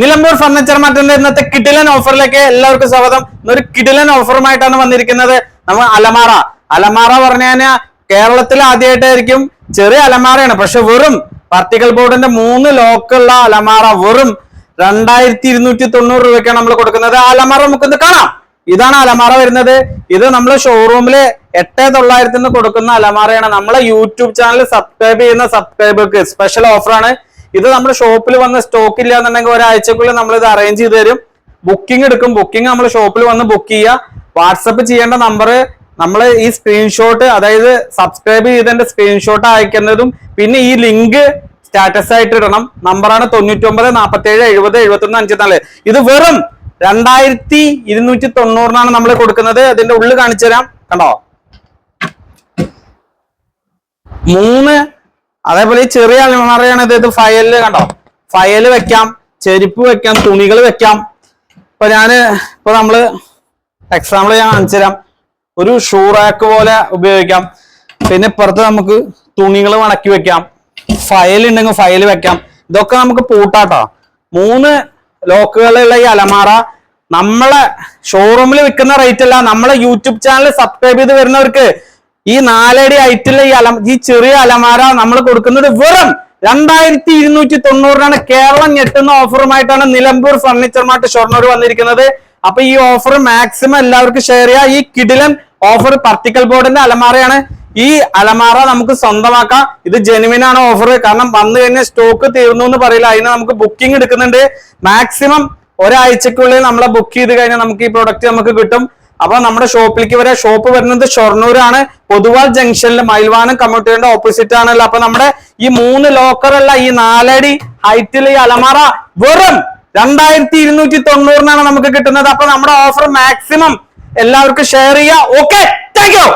Nilambur furniture മാർട്ടിന്റെ ഇന്നത്തെ കിടിലൻ ഓഫറിലേക്ക് എല്ലാവർക്കും സ്വാഗതം. ഒരു കിടിലൻ ഓഫറുമായിട്ടാണ് വന്നിരിക്കുന്നത് നമ്മൾ അലമാറ. അലമാറ പറഞ്ഞു കഴിഞ്ഞാൽ കേരളത്തിൽ ആദ്യമായിട്ടായിരിക്കും ചെറിയ അലമാറയാണ്. പക്ഷെ വെറും പാർട്ടിക്കൽ ബോർഡിന്റെ മൂന്ന് ലോക്കുള്ള അലമാറ വെറും രണ്ടായിരത്തി ഇരുന്നൂറ്റി തൊണ്ണൂറ് രൂപയ്ക്കാണ് നമ്മൾ കൊടുക്കുന്നത്. ആ അലമാറ നമുക്കൊന്ന് കാണാം. ഇതാണ് അലമാറ വരുന്നത്. ഇത് നമ്മൾ ഷോറൂമിൽ എട്ട് തൊള്ളായിരത്തിന് കൊടുക്കുന്ന അലമാറയാണ്. നമ്മളെ യൂട്യൂബ് ചാനൽ സബ്സ്ക്രൈബ് ചെയ്യുന്ന സബ്സ്ക്രൈബർക്ക് സ്പെഷ്യൽ ഓഫറാണ് ഇത് നമ്മുടെ ഷോപ്പിൽ വന്ന് സ്റ്റോക്ക് ഇല്ല എന്നുണ്ടെങ്കിൽ ഒരാഴ്ചക്കുള്ളിൽ നമ്മൾ ഇത് അറേഞ്ച് ചെയ്ത് തരും. ബുക്കിംഗ് എടുക്കും. ബുക്കിംഗ് നമ്മൾ ഷോപ്പിൽ വന്ന് ബുക്ക് ചെയ്യുക വാട്സപ്പ് ചെയ്യേണ്ട നമ്പർ നമ്മൾ ഈ സ്ക്രീൻഷോട്ട് അതായത് സബ്സ്ക്രൈബ് ചെയ്തതിന്റെ സ്ക്രീൻഷോട്ട് അയക്കുന്നതും പിന്നെ ഈ ലിങ്ക് സ്റ്റാറ്റസ് ആയിട്ട് ഇടണം. നമ്പറാണ് തൊണ്ണൂറ്റി ഒമ്പത് നാൽപ്പത്തി ഏഴ് എഴുപത് എഴുപത്തി ഒന്ന് അഞ്ച് നാല് ഇത് വെറും രണ്ടായിരത്തി ഇരുന്നൂറ്റി തൊണ്ണൂറിനാണ് നമ്മൾ കൊടുക്കുന്നത്. അതിന്റെ ഉള്ളിൽ കാണിച്ചു തരാം കണ്ടോ? മൂന്ന് അതേപോലെ ഈ ചെറിയ അലമാറയാണ് ഇത്. ഫയലിൽ കണ്ടോ? ഫയൽ വെക്കാം ചെരുപ്പ് വെക്കാം തുണികൾ വെക്കാം. ഇപ്പൊ ഞാൻ ഇപ്പൊ നമ്മൾ എക്സാമ്പിൾ ഞാൻ കാണിച്ചു തരാം. ഒരു ഷൂ റാക്ക് പോലെ ഉപയോഗിക്കാം. പിന്നെ ഇപ്പുറത്ത് നമുക്ക് തുണികൾ മടക്കി വെക്കാം. ഫയൽ ഉണ്ടെങ്കിൽ ഫയൽ വെക്കാം. ഇതൊക്കെ നമുക്ക് പൂട്ടാട്ടോ. മൂന്ന് ലോക്കുകളുള്ള ഈ അലമാറ നമ്മളെ ഷോറൂമിൽ വിൽക്കുന്ന റേറ്റ് അല്ല നമ്മളെ യൂട്യൂബ് ചാനൽ സബ്സ്ക്രൈബ് ചെയ്ത് വരുന്നവർക്ക് ഈ നാലടി ഹൈറ്റുള്ള ഈ അല ഈ ചെറിയ അലമാര നമ്മൾ കൊടുക്കുന്നത് വെറും രണ്ടായിരത്തി ഇരുന്നൂറ്റി തൊണ്ണൂറിനാണ് കേരളം ഞെട്ടുന്ന ഓഫറുമായിട്ടാണ് നിലമ്പൂർ ഫർണിച്ചർ മാർട്ട് ഷൊർണൂർ വന്നിരിക്കുന്നത്. അപ്പൊ ഈ ഓഫർ മാക്സിമം എല്ലാവർക്കും ഷെയർ ചെയ്യാം. ഈ കിടിലൻ ഓഫർ പർട്ടിക്കൽ ബോർഡിന്റെ അലമാരയാണ്. ഈ അലമാര നമുക്ക് സ്വന്തമാക്കാം. ഇത് ജെനുവിൻ ആണ് ഓഫർ കാരണം വന്നു കഴിഞ്ഞാൽ സ്റ്റോക്ക് തീർന്നു എന്ന് പറയില്ല. അതിന് നമുക്ക് ബുക്കിംഗ് എടുക്കുന്നുണ്ട്. മാക്സിമം ഒരാഴ്ചക്കുള്ളിൽ നമ്മളെ ബുക്ക് ചെയ്ത് കഴിഞ്ഞാൽ നമുക്ക് ഈ പ്രൊഡക്റ്റ് നമുക്ക് കിട്ടും. അപ്പൊ നമ്മുടെ ഷോപ്പിലേക്ക് വരെ ഷോപ്പ് വരുന്നത് ഷൊർണൂരാണ്. പൊതുവാൾ ജംഗ്ഷനിൽ മയിൽവാനം കമ്മ്യൂണിറ്റിയുടെ ഓപ്പോസിറ്റ് ആണല്ലോ അപ്പൊ നമ്മുടെ ഈ മൂന്ന് ലോക്കറുള്ള ഈ നാലടി ഹൈറ്റിൽ ഈ അലമാറ വെറും രണ്ടായിരത്തി ഇരുന്നൂറ്റി തൊണ്ണൂറിനാണ് നമുക്ക് കിട്ടുന്നത്. അപ്പൊ നമ്മുടെ ഓഫർ മാക്സിമം എല്ലാവർക്കും ഷെയർ ചെയ്യുക ഓക്കെ താങ്ക് യു